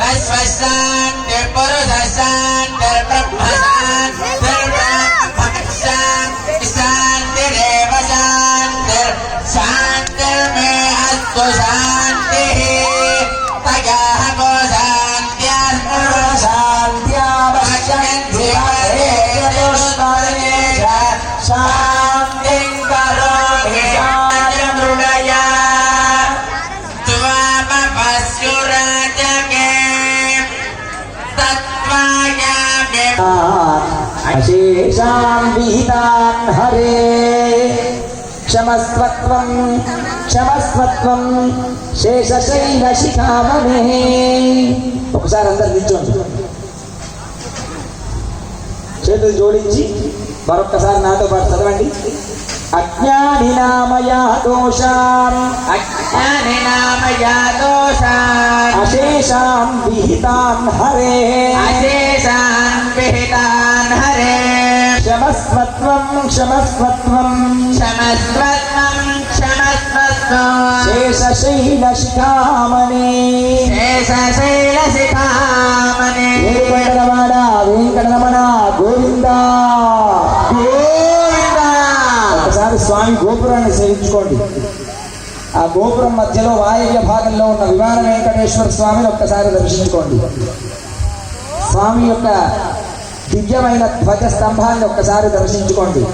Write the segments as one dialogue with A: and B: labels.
A: Aswasan, del Porodasan, del Brahmasan, del Brahmasan, San, del Evasan, del San, del Mehatkosan. तत्त्वायामि
B: అశేషాం విహితాన్ Hare క్షమస్వత్వం క్షమస్వత్వం Seshasaila శిఖామణే ఒకసారి అందరు నిల్చోండి చేతులు జోడించి మరొక్కసారి నాతో పాటు చదవండి అజ్ఞాని నామయా దోషాం
A: अज्ञानिनामया दोषान्
B: అశేషాం విహితాన్ హరే
A: अशेषान् विहितान् हरे
B: క్షమస్వత్వం క్షమస్వత్వం
A: क्षमस्वत्वं क्षमस्वत्वं
B: శేషశైల శిఖామణి
A: शेषशैलशिखामणि
B: వెంకటరమణ వెంకటరమణ గోవింద
A: గోవింద
B: ఒకసారి స్వామి గోపురాన్ని సేవించుకోండి ఆ గోపురం మధ్యలో వాయువ్య భాగంలో ఉన్న విమాన వెంకటేశ్వర స్వామిని ఒక్కసారి దర్శించుకోండి. స్వామి యొక్క దివ్యమైన ధ్వజ స్తంభాన్ని ఒక్కసారి దర్శించుకోండి.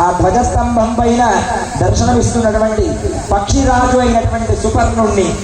B: ఆ ధ్వజ స్తంభం పైన దర్శనమిస్తున్నటువంటి పక్షిరాజు అయినటువంటి సుపర్ణుణ్ణి